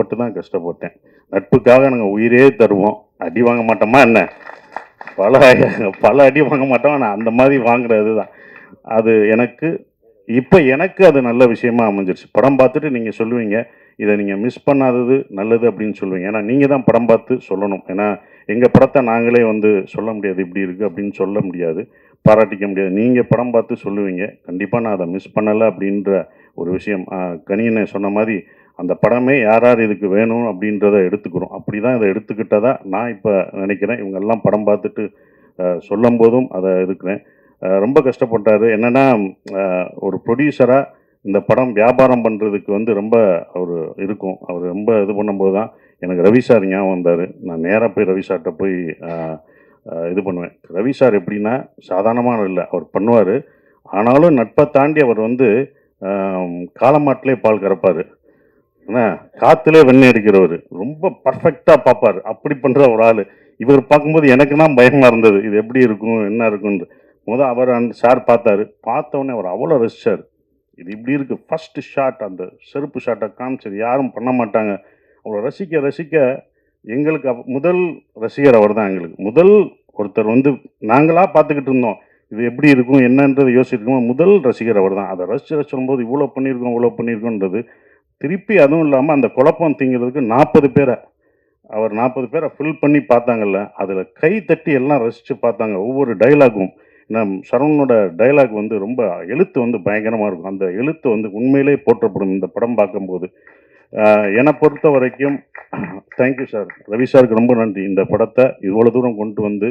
ஆசைப்பட்டு தான் கஷ்டப்பட்டேன். நட்புக்காக நாங்கள் உயிரே தருவோம். அடி வாங்க மாட்டோமா என்ன? பல பல அடி வாங்க மாட்டோம்? ஆனால் அந்த மாதிரி வாங்குறது தான் அது எனக்கு இப்போ எனக்கு அது நல்ல விஷயமா அமைஞ்சிருச்சு. படம் பார்த்துட்டு நீங்கள் சொல்லுவீங்க இதை நீங்கள் மிஸ் பண்ணாதது நல்லது அப்படின்னு சொல்லுவீங்க. ஏன்னா நீங்கள் தான் படம் பார்த்து சொல்லணும். ஏன்னா எங்கள் படத்தை நாங்களே வந்து சொல்ல முடியாது இப்படி இருக்குது அப்படின்னு சொல்ல முடியாது பாராட்டிக்க முடியாது. நீங்கள் படம் பார்த்து சொல்லுவீங்க. கண்டிப்பாக நான் அதை மிஸ் பண்ணலை அப்படின்ற ஒரு விஷயம். கணியனை கனியனை சொன்ன மாதிரி அந்த படமே யார் யார் இதுக்கு வேணும் அப்படின்றத எடுத்துக்கிறோம். அப்படி தான் இதை எடுத்துக்கிட்டதா நான் இப்போ நினைக்கிறேன். இவங்கெல்லாம் படம் பார்த்துட்டு சொல்லும் போதும் அதை எடுக்கிறேன். ரொம்ப கஷ்டப்பட்டார். என்னன்னா ஒரு ப்ரொடியூசராக இந்த படம் வியாபாரம் பண்ணுறதுக்கு வந்து ரொம்ப அவர் இருக்கும். அவர் ரொம்ப இது பண்ணும்போது தான் எனக்கு ரவி சார் ஞாபகம் வந்தார். நான் நேராக போய் ரவி சார்கிட்ட போய் இது பண்ணுவேன். ரவி சார் எப்படின்னா சாதாரணமான இல்லை. அவர் பண்ணுவார். ஆனாலும் நட்பை தாண்டி அவர் வந்து காலமாட்டிலே பால் கறப்பார். என்ன காற்றுலே வெண்ணெய் அடிக்கிறவர். ரொம்ப பர்ஃபெக்டாக பார்ப்பார். அப்படி பண்ணுற ஒரு ஆள். இவர் பார்க்கும்போது எனக்கு தான் பயமாக இருந்தது. இது எப்படி இருக்கும்? என்ன இருக்குன்னு முத அவர் அந்த சார் பார்த்தாரு. பார்த்தவொடனே அவர் அவ்வளோ ரசிச்சார். இது இப்படி இருக்கு. ஃபர்ஸ்ட் ஷாட் அந்த செருப்பு ஷாட்டை காமிச்சது. யாரும் பண்ண மாட்டாங்க. அவ்வளோ ரசிக்க ரசிக்க எங்களுக்கு முதல் ரசிகர் அவர் தான் எங்களுக்கு. முதல் ஒருத்தர் வந்து நாங்களாக பார்த்துக்கிட்டு இருந்தோம். இது எப்படி இருக்கும்? என்னன்றது யோசிச்சிருக்கோம் முதல் ரசிகர் அவர் தான் அதை ரசிச்சு ரசிச்சு இவ்வளோ பண்ணியிருக்கோம் இவ்வளோ பண்ணியிருக்கோன்றது திருப்பி அதுவும் இல்லாமல் அந்த குழப்பம் திங்கிறதுக்கு நாற்பது பேரை அவர் நாற்பது பேரை ஃபில் பண்ணி பார்த்தாங்கல்ல அதில் கை தட்டி எல்லாம் ரசித்து பார்த்தாங்க. ஒவ்வொரு டைலாகும் நம் சரவணனோட டைலாக் வந்து ரொம்ப எழுத்து வந்து பயங்கரமாக இருக்கும். அந்த எழுத்து வந்து உண்மையிலே போற்றப்படும். இந்த படம் பார்க்கும்போது என்னை பொறுத்த வரைக்கும் தேங்க்யூ சார் ரவி சாருக்கு ரொம்ப நன்றி. இந்த படத்தை இவ்வளோ தூரம் கொண்டு வந்து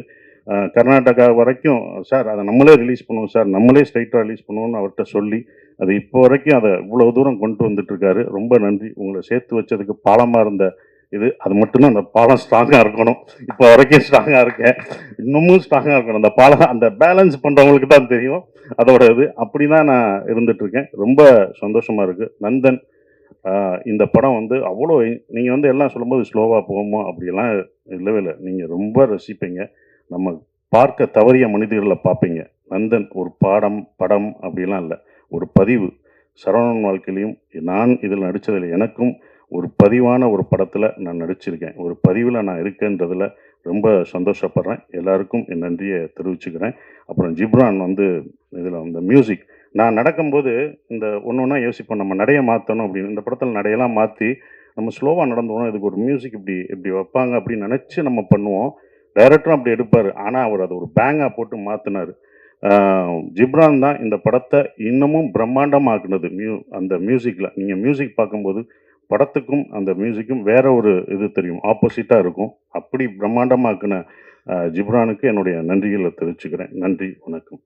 கர்நாடகா வரைக்கும் சார் அதை நம்மளே ரிலீஸ் பண்ணுவோம் சார். நம்மளே ஸ்ட்ரைட்டாக ரிலீஸ் பண்ணுவோம்னு அவர்கிட்ட சொல்லி அது இப்போ வரைக்கும் அதை இவ்வளோ தூரம் கொண்டு வந்துட்டுருக்காரு. ரொம்ப நன்றி. உங்களை சேர்த்து வச்சதுக்கு பாலமாக இருந்த இது அது மட்டும்தான் அந்த பாலம் ஸ்ட்ராங்காக இருக்கணும். இப்போ வரைக்கும் ஸ்ட்ராங்காக இருக்கேன். இன்னமும் ஸ்ட்ராங்காக இருக்கணும். அந்த பாலம் அந்த பேலன்ஸ் பண்ணுறவங்களுக்கு தான் தெரியும். அதோட இது அப்படி தான் நான் இருந்துட்டு இருக்கேன் ரொம்ப சந்தோஷமாக இருக்குது நந்தன் இந்த படம் வந்து அவ்வளோ நீங்கள் வந்து எல்லாம் சொல்லும்போது ஸ்லோவாக போகுமோ அப்படியெல்லாம் இல்லவே இல்லை. நீங்கள் ரொம்ப ரசிப்பீங்க. நம்ம பார்க்க தவறிய மனிதர்களை பார்ப்பீங்க. நந்தன் ஒரு பாடம் படம் அப்படிலாம் இல்லை. ஒரு பதிவு. சரவணன் வாழ்க்கையிலையும் நான் இதில் நடித்ததில் எனக்கும் ஒரு பதிவான ஒரு படத்தில் நான் நடிச்சிருக்கேன். ஒரு பதிவில் நான் இருக்கேன்றதில் ரொம்ப சந்தோஷப்படுறேன். எல்லாருக்கும் என் நன்றியை தெரிவிச்சுக்கிறேன். அப்புறம் ஜிப்ரான் வந்து இதில் அந்த மியூசிக். நான் நடக்கும்போது இந்த ஒன்று ஒன்றா யோசிப்போம். நம்ம நடையை மாற்றணும் அப்படின்னு. இந்த படத்தில் நடையெல்லாம் மாற்றி நம்ம ஸ்லோவாக நடந்து இதுக்கு ஒரு மியூசிக் இப்படி இப்படி வைப்பாங்க அப்படின்னு நினச்சி நம்ம பண்ணுவோம். டைரக்டரும் அப்படி எடுப்பார். ஆனால் அவர் அதை ஒரு பேங்காக போட்டு மாற்றினார் ஜிப்ரான் தான் இந்த படத்தை இன்னமும் பிரம்மாண்டமாக்குனது மியூ அந்த மியூசிக்கில் நீங்கள் மியூசிக் பார்க்கும்போது படத்துக்கும் அந்த மியூசிக்கும் வேற ஒரு இது தெரியும். ஆப்போசிட்டாக இருக்கும். அப்படி பிரம்மாண்டமாக்குன ஜிப்ரானுக்கு என்னுடைய நன்றிகளை தெரிவிச்சுக்கிறேன். நன்றி வணக்கம்.